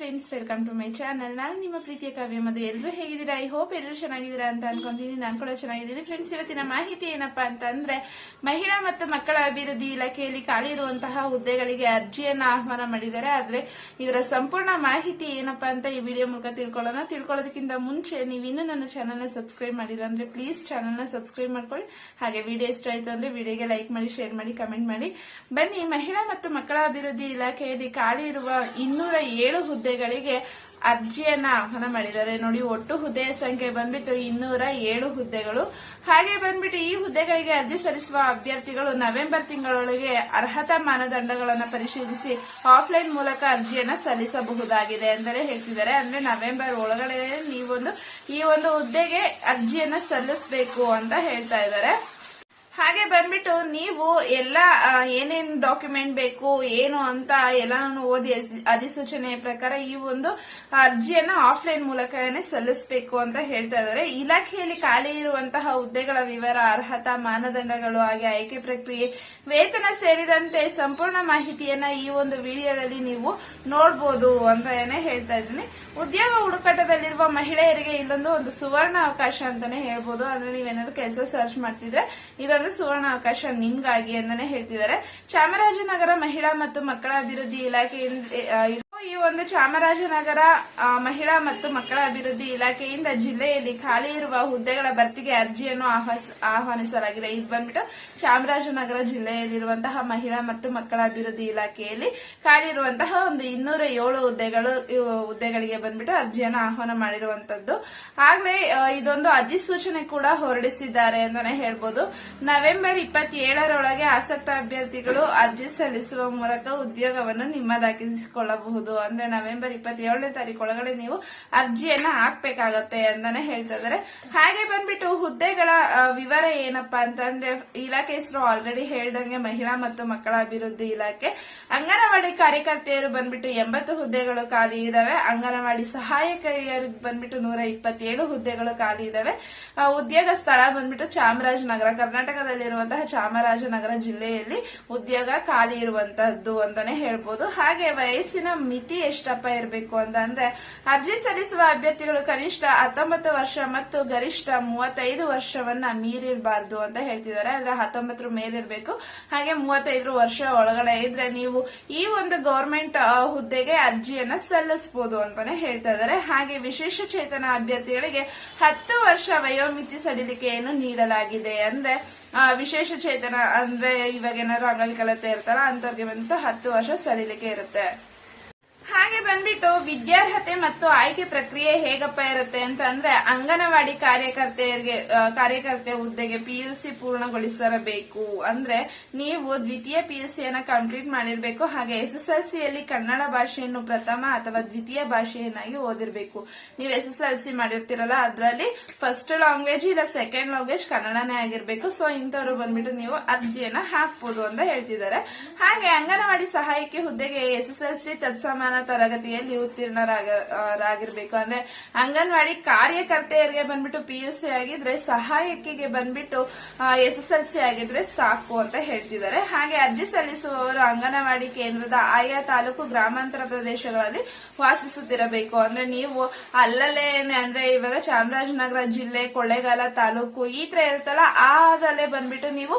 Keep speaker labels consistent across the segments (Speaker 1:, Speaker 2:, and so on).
Speaker 1: Friends welcome to my channel ನಾನು ನಿಮ್ಮ ಪ್ರೀತಿಯ ಕಾವ್ಯ ಮತ್ತು ಎಲ್ಲರೂ ಹೇಗಿದ್ದೀರಾ? ಐ ಹೋಪ್ ಎಲ್ಲರೂ ಚೆನ್ನಾಗಿದ್ದೀರಾ ಅಂತ ಅನ್ಕೊಂತೀನಿ ನಾನು ಕೂಡ ಚೆನ್ನಾಗಿದ್ದೀನಿ. ಫ್ರೆಂಡ್ಸ್ ಇವತ್ತಿನ ಮಾಹಿತಿ ಏನಪ್ಪಾ ಅಂತ ಅಂದ್ರೆ ಮಹಿಳಾ ಮತ್ತು ಮಕ್ಕಳ ಅಭಿವೃದ್ಧಿ ಇಲಾಖೆಯಲ್ಲಿ ಖಾಲಿ ಇರುವಂತಹ ಹುದ್ದೆಗಳಿಗೆ ಅರ್ಜಿಯನ್ನು ಆಹ್ವಾನ ಮಾಡಿದ್ದಾರೆ. ಆದ್ರೆ ಇದರ ಸಂಪೂರ್ಣ ಮಾಹಿತಿ ಏನಪ್ಪಾ ಅಂತ ಈ ವಿಡಿಯೋ ಮೂಲಕ ತಿಳ್ಕೊಳ್ಳೋಣ. ತಿಳ್ಕೊಳ್ಳೋದಕ್ಕಿಂತ ಮುಂಚೆ ನೀವು ಇನ್ನೂ ನನ್ನ ಚಾನಲ್ನ ಸಬ್ಸ್ಕ್ರೈಬ್ ಮಾಡಿಲ್ಲ ಅಂದ್ರೆ ಪ್ಲೀಸ್ ಚಾನಲ್ನ ಸಬ್ಸ್ಕ್ರೈಬ್ ಮಾಡ್ಕೊಳ್ಳಿ. ಹಾಗೆ ವಿಡಿಯೋ ಇಷ್ಟ ಆಯ್ತು ಅಂದ್ರೆ ವಿಡಿಯೋಗೆ ಲೈಕ್ ಮಾಡಿ ಶೇರ್ ಮಾಡಿ ಕಮೆಂಟ್ ಮಾಡಿ. ಬನ್ನಿ, ಮಹಿಳಾ ಮತ್ತು ಮಕ್ಕಳ ಅಭಿವೃದ್ಧಿ ಇಲಾಖೆಯಲ್ಲಿ ಖಾಲಿ ಇರುವ ಇನ್ನೂರ ಏಳು ಹುದ್ದೆಗಳಿಗೆ ಅರ್ಜಿಯನ್ನ ಆಹ್ವಾನ ಮಾಡಿದ್ದಾರೆ. ನೋಡಿ, ಒಟ್ಟು ಹುದ್ದೆಯ ಸಂಖ್ಯೆ ಬಂದ್ಬಿಟ್ಟು ಇನ್ನೂರ ಏಳು ಹುದ್ದೆಗಳು. ಹಾಗೆ ಬಂದ್ಬಿಟ್ಟು ಈ ಹುದ್ದೆಗಳಿಗೆ ಅರ್ಜಿ ಸಲ್ಲಿಸುವ ಅಭ್ಯರ್ಥಿಗಳು ನವೆಂಬರ್ ತಿಂಗಳೊಳಗೆ ಅರ್ಹತಾ ಮಾನದಂಡಗಳನ್ನು ಪರಿಶೀಲಿಸಿ ಆಫ್ಲೈನ್ ಮೂಲಕ ಅರ್ಜಿಯನ್ನ ಸಲ್ಲಿಸಬಹುದಾಗಿದೆ ಅಂದರೆ ಹೇಳ್ತಿದ್ದಾರೆ. ಅಂದ್ರೆ ನವೆಂಬರ್ ಒಳಗಡೆ ನೀವೊಂದು ಈ ಒಂದು ಹುದ್ದೆಗೆ ಅರ್ಜಿಯನ್ನ ಸಲ್ಲಿಸಬೇಕು ಅಂತ ಹೇಳ್ತಾ ಇದ್ದಾರೆ. ಹಾಗೆ ಬಂದ್ಬಿಟ್ಟು ನೀವು ಎಲ್ಲ ಏನೇನ್ ಡಾಕ್ಯುಮೆಂಟ್ ಬೇಕು, ಏನು ಅಂತ ಎಲ್ಲಾನು ಓದಿ ಅಧಿಸೂಚನೆ ಪ್ರಕಾರ ಈ ಒಂದು ಅರ್ಜಿಯನ್ನ ಆಫ್ಲೈನ್ ಮೂಲಕನೇ ಸಲ್ಲಿಸಬೇಕು ಅಂತ ಹೇಳ್ತಾ ಇದ್ದಾರೆ. ಇಲಾಖೆಯಲ್ಲಿ ಖಾಲಿ ಇರುವಂತಹ ಹುದ್ದೆಗಳ ವಿವರ, ಅರ್ಹತಾ ಮಾನದಂಡಗಳು ಹಾಗೆ ಆಯ್ಕೆ ಪ್ರಕ್ರಿಯೆ, ವೇತನ ಸೇರಿದಂತೆ ಸಂಪೂರ್ಣ ಮಾಹಿತಿಯನ್ನ ಈ ಒಂದು ವಿಡಿಯೋದಲ್ಲಿ ನೀವು ನೋಡಬಹುದು ಅಂತ ಏನೇ ಹೇಳ್ತಾ ಇದ್ದೀನಿ. ಉದ್ಯೋಗ ಹುಡುಕಾಟದಲ್ಲಿರುವ ಮಹಿಳೆಯರಿಗೆ ಇಲ್ಲೊಂದು ಒಂದು ಸುವರ್ಣ ಅವಕಾಶ ಅಂತಾನೆ ಹೇಳ್ಬೋದು. ಅಂದ್ರೆ ನೀವೇನಾದ್ರು ಕೆಲಸ ಸರ್ಚ್ ಮಾಡ್ತಿದ್ರೆ ಇದೊಂದು ಸುವರ್ಣ ಅವಕಾಶ ನಿಮ್ಗಾಗಿ ಅಂತಾನೆ ಹೇಳ್ತಿದ್ದಾರೆ. ಚಾಮರಾಜನಗರ ಮಹಿಳಾ ಮತ್ತು ಮಕ್ಕಳ ಅಭಿವೃದ್ಧಿ ಇಲಾಖೆಯಿಂದ ಈ ಒಂದು ಚಾಮರಾಜನಗರ ಮಹಿಳಾ ಮತ್ತು ಮಕ್ಕಳ ಅಭಿವೃದ್ಧಿ ಇಲಾಖೆಯಿಂದ ಜಿಲ್ಲೆಯಲ್ಲಿ ಖಾಲಿ ಇರುವ ಹುದ್ದೆಗಳ ಭರ್ತಿಗೆ ಅರ್ಜಿಯನ್ನು ಆಹ್ವಾನಿಸಲಾಗಿದೆ. ಇದು ಬಂದ್ಬಿಟ್ಟು ಚಾಮರಾಜನಗರ ಜಿಲ್ಲೆಯಲ್ಲಿರುವಂತಹ ಮಹಿಳಾ ಮತ್ತು ಮಕ್ಕಳ ಅಭಿವೃದ್ಧಿ ಇಲಾಖೆಯಲ್ಲಿ ಖಾಲಿ ಇರುವಂತಹ ಒಂದು ಇನ್ನೂರ ಏಳು ಹುದ್ದೆಗಳು ಹುದ್ದೆಗಳಿಗೆ ಬಂದ್ಬಿಟ್ಟು ಅರ್ಜಿಯನ್ನು ಆಹ್ವಾನ ಮಾಡಿರುವಂತದ್ದು. ಆಗ್ಲೇ ಇದೊಂದು ಅಧಿಸೂಚನೆ ಕೂಡ ಹೊರಡಿಸಿದ್ದಾರೆ ಅಂತಾನೆ ಹೇಳ್ಬೋದು. ನವೆಂಬರ್ ಇಪ್ಪತ್ತೇಳರೊಳಗೆ ಆಸಕ್ತ ಅಭ್ಯರ್ಥಿಗಳು ಅರ್ಜಿ ಸಲ್ಲಿಸುವ ಮೂಲಕ ಉದ್ಯೋಗವನ್ನು ನಿಮ್ಮದಾಗಿಸಿಕೊಳ್ಳಬಹುದು ಅಂದ್ರೆ ನವೆಂಬರ್ ಇಪ್ಪತ್ತೇಳನೇ ತಾರೀಕು ಒಳಗಡೆ ನೀವು ಅರ್ಜಿಯನ್ನ ಹಾಕ್ಬೇಕಾಗತ್ತೆ ಅಂತಾನೆ ಹೇಳ್ತಾ ಇದಾರೆ. ಹಾಗೆ ಬಂದ್ಬಿಟ್ಟು ಹುದ್ದೆಗಳ ವಿವರ ಏನಪ್ಪಾ ಅಂತಂದ್ರೆ ಇಲಾಖೆ ಹೆಸರು ಆಲ್ರೆಡಿ ಹೇಳ್ದಂಗೆ ಮಹಿಳಾ ಮತ್ತು ಮಕ್ಕಳ ಅಭಿವೃದ್ಧಿ ಇಲಾಖೆ. ಅಂಗನವಾಡಿ ಕಾರ್ಯಕರ್ತೆಯರು ಬಂದ್ಬಿಟ್ಟು ಎಂಬತ್ತು ಹುದ್ದೆಗಳು ಖಾಲಿ ಇದಾವೆ. ಅಂಗನವಾಡಿ ಸಹಾಯಕಿಯರಿಗೆ ಬಂದ್ಬಿಟ್ಟು ನೂರ ಇಪ್ಪತ್ತೇಳು ಹುದ್ದೆಗಳು ಖಾಲಿ ಇದಾವೆ. ಉದ್ಯೋಗ ಸ್ಥಳ ಬಂದ್ಬಿಟ್ಟು ಚಾಮರಾಜನಗರ. ಕರ್ನಾಟಕದಲ್ಲಿರುವಂತಹ ಚಾಮರಾಜನಗರ ಜಿಲ್ಲೆಯಲ್ಲಿ ಉದ್ಯೋಗ ಖಾಲಿ ಇರುವಂತಹದ್ದು ಅಂತಾನೆ ಹೇಳ್ಬೋದು. ಹಾಗೆ ವಯಸ್ಸಿನ ಮಿತಿ ಎಷ್ಟಪ್ಪ ಇರಬೇಕು ಅಂತ ಅಂದ್ರೆ ಅರ್ಜಿ ಸಲ್ಲಿಸುವ ಅಭ್ಯರ್ಥಿಗಳು ಕನಿಷ್ಠ ಹತ್ತೊಂಬತ್ತು ವರ್ಷ ಮತ್ತು ಗರಿಷ್ಠ ಮೂವತ್ತೈದು ವರ್ಷವನ್ನ ಮೀರಿರಬಾರ್ದು ಅಂತ ಹೇಳ್ತಿದ್ದಾರೆ. ಅಂದ್ರೆ ಹತ್ತೊಂಬತ್ತರ ಮೇಲಿರಬೇಕು. ಹಾಗೆ ಮೂವತ್ತೈದು ವರ್ಷ ಒಳಗಡೆ ಇದ್ರೆ ನೀವು ಈ ಒಂದು ಗೌರ್ಮೆಂಟ್ ಹುದ್ದೆಗೆ ಅರ್ಜಿಯನ್ನ ಸಲ್ಲಿಸಬಹುದು ಅಂತಾನೆ ಹೇಳ್ತಾ ಇದ್ದಾರೆ. ಹಾಗೆ ವಿಶೇಷ ಚೇತನ ಅಭ್ಯರ್ಥಿಗಳಿಗೆ ಹತ್ತು ವರ್ಷ ವಯೋಮಿತಿ ಸಡಿಲಿಕೆಯನ್ನು ನೀಡಲಾಗಿದೆ ಅಂದ್ರೆ ವಿಶೇಷ ಚೇತನ ಅಂದ್ರೆ ಇವಾಗ ಏನಾದ್ರು ಅಂಗವಿಕಲತೆ ಇರ್ತಾರ, ಅಂತವ್ರಿಗೆ ಬಂದು ಹತ್ತು ವರ್ಷ ಸಡಿಲಿಕೆ ಇರುತ್ತೆ. Dragon. ಬಂದ್ಬಿಟ್ಟು ವಿದ್ಯಾರ್ಹತೆ ಮತ್ತು ಆಯ್ಕೆ ಪ್ರಕ್ರಿಯೆ ಹೇಗಪ್ಪ ಇರುತ್ತೆ ಅಂತ ಅಂದ್ರೆ ಅಂಗನವಾಡಿ ಕಾರ್ಯಕರ್ತೆಯರಿಗೆ ಕಾರ್ಯಕರ್ತೆ ಹುದ್ದೆಗೆ ಪಿಯುಸಿ ಪೂರ್ಣಗೊಳಿಸಿರಬೇಕು. ಅಂದ್ರೆ ನೀವು ದ್ವಿತೀಯ ಪಿಯುಸಿಯನ್ನ ಕಂಪ್ಲೀಟ್ ಮಾಡಿರ್ಬೇಕು. ಹಾಗೆ ಎಸ್ ಎಸ್ ಎಲ್ ಸಿಯಲ್ಲಿ ಕನ್ನಡ ಭಾಷೆಯನ್ನು ಪ್ರಥಮ ಅಥವಾ ದ್ವಿತೀಯ ಭಾಷೆಯನ್ನಾಗಿ ಓದಿರ್ಬೇಕು. ನೀವು ಎಸ್ ಎಸ್ ಎಲ್ ಸಿ ಮಾಡಿರ್ತೀರಲ್ಲ, ಅದರಲ್ಲಿ ಫಸ್ಟ್ ಲಾಂಗ್ವೇಜ್ ಇಲ್ಲ ಸೆಕೆಂಡ್ ಲಾಂಗ್ವೇಜ್ ಕನ್ನಡನೇ ಆಗಿರ್ಬೇಕು. ಸೊ ಇಂಥವ್ರು ಬಂದ್ಬಿಟ್ಟು ನೀವು ಅರ್ಜಿಯನ್ನ ಹಾಕ್ಬೋದು ಅಂತ ಹೇಳ್ತಿದ್ದಾರೆ. ಹಾಗೆ ಅಂಗನವಾಡಿ ಸಹಾಯಕಿ ಹುದ್ದೆಗೆ ಎಸ್ ಎಸ್ ಎಲ್ ಸಿ ತತ್ಸಮಾನ ತರಗತಿಯಲ್ಲಿ ಉತ್ತೀರ್ಣರಾಗಿರ್ಬೇಕು ಅಂದ್ರೆ ಅಂಗನವಾಡಿ ಕಾರ್ಯಕರ್ತೆಯರಿಗೆ ಬಂದ್ಬಿಟ್ಟು ಪಿ ಯು ಸಿ ಆಗಿದ್ರೆ, ಸಹಾಯಕಿಗೆ ಬಂದ್ಬಿಟ್ಟು ಎಸ್ ಎಸ್ ಎಲ್ ಸಿ ಆಗಿದ್ರೆ ಸಾಕು ಅಂತ ಹೇಳ್ತಿದ್ದಾರೆ. ಹಾಗೆ ಅರ್ಜಿ ಸಲ್ಲಿಸುವವರು ಅಂಗನವಾಡಿ ಕೇಂದ್ರದ ಆಯಾ ತಾಲೂಕು ಗ್ರಾಮಾಂತರ ಪ್ರದೇಶಗಳಲ್ಲಿ ವಾಸಿಸುತ್ತಿರಬೇಕು. ಅಂದ್ರೆ ನೀವು ಅಲ್ಲಲ್ಲೇ ಅಂದ್ರೆ ಇವಾಗ ಚಾಮರಾಜನಗರ ಜಿಲ್ಲೆ, ಕೊಳ್ಳೇಗಾಲ ತಾಲೂಕು ಈ ತರ ಇರುತ್ತಲ್ಲ, ಆಗಲೇ ಬಂದ್ಬಿಟ್ಟು ನೀವು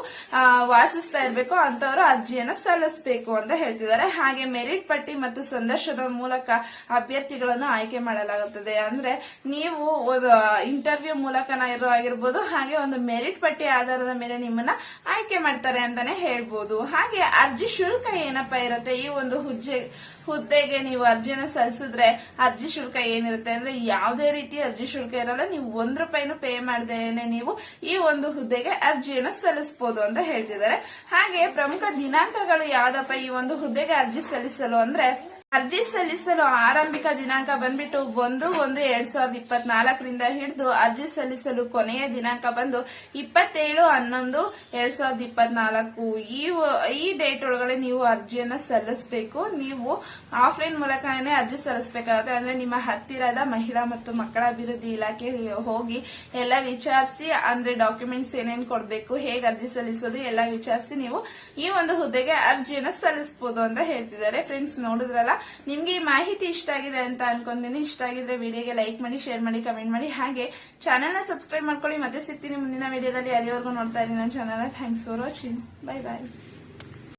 Speaker 1: ವಾಸಿಸ್ತಾ ಇರಬೇಕು. ಅಂತವರು ಅರ್ಜಿಯನ್ನ ಸಲ್ಲಿಸಬೇಕು ಅಂತ ಹೇಳ್ತಿದ್ದಾರೆ. ಹಾಗೆ ಮೆರಿಟ್ ಪಟ್ಟಿ ಮತ್ತು ಸಂದರ್ಶನದ ಮೂಲಕ ಅಭ್ಯರ್ಥಿಗಳನ್ನು ಆಯ್ಕೆ ಮಾಡಲಾಗುತ್ತದೆ. ಅಂದ್ರೆ ನೀವು ಇಂಟರ್ವ್ಯೂ ಮೂಲಕನ ಇರೋ ಆಗಿರ್ಬೋದು, ಹಾಗೆ ಒಂದು ಮೆರಿಟ್ ಪಟ್ಟಿ ಆಧಾರದ ಮೇಲೆ ನಿಮ್ಮನ್ನ ಆಯ್ಕೆ ಮಾಡ್ತಾರೆ ಅಂತಾನೆ ಹೇಳ್ಬೋದು. ಹಾಗೆ ಅರ್ಜಿ ಶುಲ್ಕ ಏನಪ್ಪಾ ಇರುತ್ತೆ? ಈ ಒಂದು ಹುದ್ದೆ ಹುದ್ದೆಗೆ ನೀವು ಅರ್ಜಿನ ಸಲ್ಲಿಸಿದ್ರೆ ಅರ್ಜಿ ಶುಲ್ಕ ಏನಿರುತ್ತೆ? ಅಂದ್ರೆ ಯಾವುದೇ ರೀತಿ ಅರ್ಜಿ ಶುಲ್ಕ ಇರಲ್ಲ, ನೀವು ಒಂದ್ ರೂಪಾಯಿನೂ ಪೇ ಮಾಡದೇನೆ ನೀವು ಈ ಒಂದು ಹುದ್ದೆಗೆ ಅರ್ಜಿಯನ್ನು ಸಲ್ಲಿಸಬಹುದು ಅಂತ ಹೇಳ್ತಿದ್ದಾರೆ. ಹಾಗೆ ಪ್ರಮುಖ ದಿನಾಂಕಗಳು ಯಾವ್ದಪ್ಪ ಈ ಒಂದು ಹುದ್ದೆಗೆ ಅರ್ಜಿ ಸಲ್ಲಿಸಲು ಅಂದ್ರೆ ಅರ್ಜಿ ಸಲ್ಲಿಸಲು ಆರಂಭಿಕ ದಿನಾಂಕ ಬಂದ್ಬಿಟ್ಟು ಒಂದು ಒಂದು, ಎರಡ್ ಸಾವಿರದ ಇಪ್ಪತ್ನಾಲ್ಕರಿಂದ ಹಿಡಿದು ಅರ್ಜಿ ಸಲ್ಲಿಸಲು ಕೊನೆಯ ದಿನಾಂಕ ಬಂದು ಇಪ್ಪತ್ತೇಳು, ಹನ್ನೊಂದು, ಎರಡ್ ಸಾವಿರದ ಇಪ್ಪತ್ನಾಲ್ಕು. ಈ ಈ ಡೇಟ್ ಒಳಗಡೆ ನೀವು ಅರ್ಜಿಯನ್ನ ಸಲ್ಲಿಸಬೇಕು. ನೀವು ಆಫ್ಲೈನ್ ಮೂಲಕನೇ ಅರ್ಜಿ ಸಲ್ಲಿಸಬೇಕಾಗುತ್ತೆ. ಅಂದ್ರೆ ನಿಮ್ಮ ಹತ್ತಿರದ ಮಹಿಳಾ ಮತ್ತು ಮಕ್ಕಳ ಅಭಿವೃದ್ಧಿ ಇಲಾಖೆಗೆ ಹೋಗಿ ಎಲ್ಲ ವಿಚಾರಿಸಿ, ಅಂದ್ರೆ ಡಾಕ್ಯುಮೆಂಟ್ಸ್ ಏನೇನು ಕೊಡಬೇಕು, ಹೇಗೆ ಅರ್ಜಿ ಸಲ್ಲಿಸೋದು ಎಲ್ಲ ವಿಚಾರಿಸಿ ನೀವು ಈ ಒಂದು ಹುದ್ದೆಗೆ ಅರ್ಜಿಯನ್ನು ಸಲ್ಲಿಸಬಹುದು ಅಂತ ಹೇಳ್ತಿದ್ದಾರೆ. ಫ್ರೆಂಡ್ಸ್ ನೋಡಿದ್ರಲ್ಲ? ನಿಮ್ಗೆ ಈ ಮಾಹಿತಿ ಇಷ್ಟ ಆಗಿದೆ ಅಂತ ಅನ್ಕೊಂತೀನಿ ಇಷ್ಟ ಆಗಿದ್ರೆ ವಿಡಿಯೋಗೆ ಲೈಕ್ ಮಾಡಿ, ಶೇರ್ ಮಾಡಿ, ಕಮೆಂಟ್ ಮಾಡಿ. ಹಾಗೆ ಚಾನೆಲ್ನ ಸಬ್ಸ್ಕ್ರೈಬ್ ಮಾಡ್ಕೊಳ್ಳಿ. ಮತ್ತೆ ಸಿಗ್ತೀನಿ ಮುಂದಿನ ವಿಡಿಯೋದಲ್ಲಿ. ಅಲ್ಲಿವರೆಗೂ ನೋಡ್ತಾ ಇದ್ದೀನಿ ನನ್ನ channel thanks for watching. Bye bye